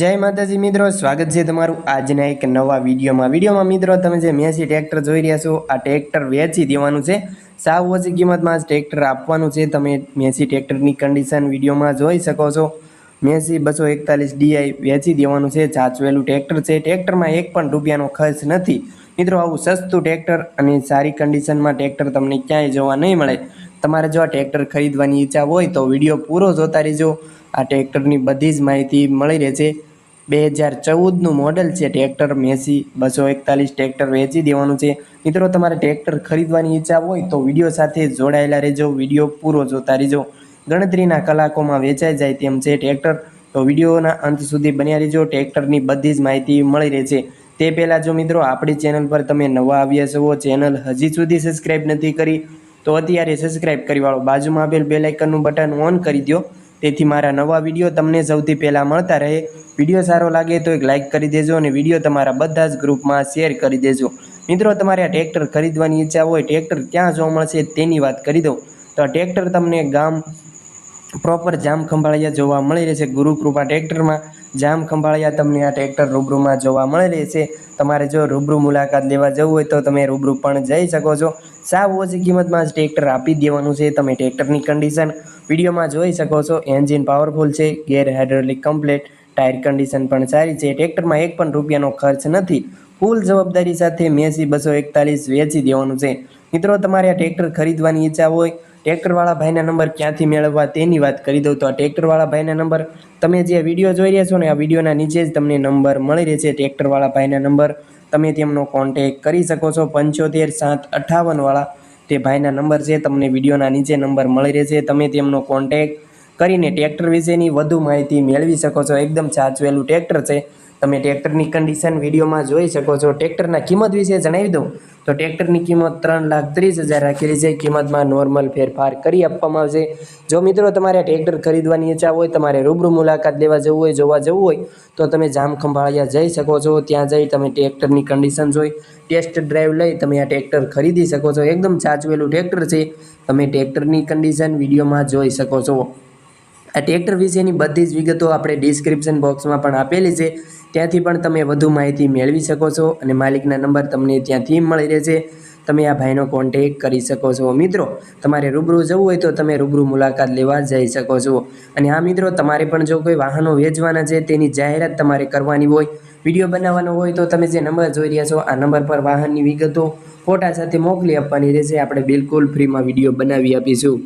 જય માતાજી મિત્રો, સ્વાગત છે તમારું આજના એક નવા વિડીયોમાં. વિડીયોમાં મિત્રો, તમે જે મેસી ટ્રેક્ટર જોઈ રહ્યા છો, આ ટ્રેક્ટર વેચી દેવાનું છે. સાવ ઓછી કિંમતમાં ટ્રેક્ટર આપવાનું છે. તમે મેસી ટ્રેક્ટરની કન્ડિશન વિડીયોમાં જોઈ શકો છો. મેસી બસો એકતાલીસ ડીઆઈ વેચી દેવાનું છે. જાચવેલું ટ્રેક્ટર છે. ટ્રેક્ટરમાં એક પણ રૂપિયાનો ખર્ચ નથી. મિત્રો, આવું સસ્તું ટ્રેક્ટર અને સારી કન્ડિશનમાં ટ્રેક્ટર તમને ક્યાંય જોવા નહીં મળે. તમારે જો આ ટ્રેક્ટર ખરીદવાની ઈચ્છા હોય તો વીડિયો પૂરો જોતા રહેજો. આ ટ્રેક્ટરની બધી જ માહિતી મળી રહેશે. બે હજાર ચૌદનું મોડલ છે ટ્રેક્ટર મેસી. બસો એકતાલીસ ટ્રેક્ટર વેચી દેવાનું છે. મિત્રો, તમારે ટ્રેક્ટર ખરીદવાની ઈચ્છા હોય તો વીડિયો સાથે જોડાયેલા રહેજો. વીડિયો પૂરો જોતા રહેજો. ગણતરીના કલાકોમાં વેચાઈ જાય તેમ છે ટ્રેક્ટર તો વિડીયોના અંત સુધી બન્યા રહેજો. ટ્રેક્ટરની બધી જ માહિતી મળી રહેશે. તે પહેલાં જો મિત્રો, આપણી ચેનલ પર તમે નવા આવ્યા છો ચેનલ હજી સુધી સબસ્ક્રાઈબ નથી કરી તો અત્યારે સબસ્ક્રાઈબ કરી વાળો બાજુમાં આપેલ બેલ આઇકનનું બટન ઓન કરી દો તેથી મારા નવા વીડિયો તમને સૌથી પહેલાં મળતા રહે. વીડિયો સારો લાગે તો એક લાઇક કરી દેજો અને વીડિયો તમારા બધા જ ગ્રુપમાં શેર કરી દેજો. મિત્રો, તમારે આ ટ્રેક્ટર ખરીદવાની ઈચ્છા હોય ટ્રેક્ટર ક્યાં જોવા મળશે તેની વાત કરી દઉં. તો આ ટ્રેક્ટર તમને ગામ પ્રોપર જામ ખંભાળિયા જોવા મળી રહેશે. ગુરુકૃપા ટ્રેક્ટરમાં જામ ખંભાળિયા તમને આ ટ્રેક્ટર રૂબરૂમાં જોવા મળી રહેશે તમારે જો રૂબરૂ મુલાકાત લેવા જવું હોય તો તમે રૂબરૂ પણ જઈ શકો છો. સાવ ઓછી કિંમતમાં જ ટ્રેક્ટર આપી દેવાનું છે. તમે ટ્રેક્ટરની કન્ડિશન વિડીયોમાં જોઈ શકો છો. એન્જિન પાવરફુલ છે gear hydraulic complete tyre condition પણ સારી છે. ટ્રેક્ટરમાં એક પણ રૂપિયાનો ખર્ચ નથી. ફૂલ જવાબદારી સાથે મેસી બસો એકતાલીસ વેચી દેવાનું છે. મિત્રો, તમારે આ ટ્રેક્ટર ખરીદવાની ઈચ્છા હોય, ટ્રેક્ટરવાળા ભાઈના નંબર ક્યાંથી મેળવવા તેની વાત કરી દઉં. તો આ ટ્રેક્ટરવાળા ભાઈના નંબર, તમે જે વીડિયો જોઈ રહ્યા છો ને, આ વિડીયોના નીચે જ તમને નંબર મળી રહેશે, ટ્રેક્ટરવાળા ભાઈના નંબર. તમે તેમનો કોન્ટેક કરી શકો છો, પંચોતેર સાત અઠ્ઠાવનવાળા તે ભાઈના નંબર છે, તમને વિડીયોના નીચે નંબર મળી રહેશે. તમે તેમનો કોન્ટેક કરીને ટ્રેક્ટર વિશેની વધુ માહિતી મેળવી શકો છો. એકદમ સાચવેલું ટ્રેક્ટર છે. તમે ટ્રેક્ટરની કન્ડિશન વિડીયોમાં જોઈ શકો છો. ટ્રેક્ટરના કિંમત વિશે જણાવી દઉં. તો ટ્રેક્ટરની કિંમત ત્રણ લાખ ત્રીસ હજાર રાખેલી છે. કિંમતમાં નોર્મલ ફેરફાર કરી આપવામાં આવશે. જો મિત્રો તમારે ટ્રેક્ટર ખરીદવાની ઈચ્છા હોય, તમારે રૂબરૂ મુલાકાત લેવા જવું હોય, જોવા જવું હોય, તો તમે જામખંભાળિયા જઈ શકો છો. ત્યાં જઈ તમે ટ્રેક્ટરની કન્ડિશન જોઈ ટેસ્ટ ડ્રાઈવ લઈ તમે આ ટ્રેક્ટર ખરીદી શકો છો. એકદમ સાચવેલું ટ્રેક્ટર છે. તમે ટ્રેક્ટરની કન્ડિશન વિડીયોમાં જોઈ શકો છો. આ ટ્રેક્ટર વિશેની બધી જ વિગતો આપણે ડિસ્ક્રિપ્શન બોક્સમાં પણ આપેલી છે. ત્યાંથી પણ તમે વધુ માહિતી મેળવી શકો છો અને માલિકના નંબર તમને ત્યાંથી મળી રહેશે. તમે આ ભાઈનો કોન્ટેક કરી શકો છો. મિત્રો, તમારે રૂબરૂ જવું હોય તો તમે રૂબરૂ મુલાકાત લેવા જઈ શકો છો. અને આ મિત્રો, તમારે પણ જો કોઈ વાહનો વેચવાના છે, તેની જાહેરાત તમારે કરવાની હોય, વીડિયો બનાવવાનો હોય, તો તમે જે નંબર જોઈ રહ્યા છો, આ નંબર પર વાહનની વિગતો ફોટા સાથે મોકલી આપવાની રહેશે. આપણે બિલકુલ ફ્રીમાં વીડિયો બનાવી આપીશું.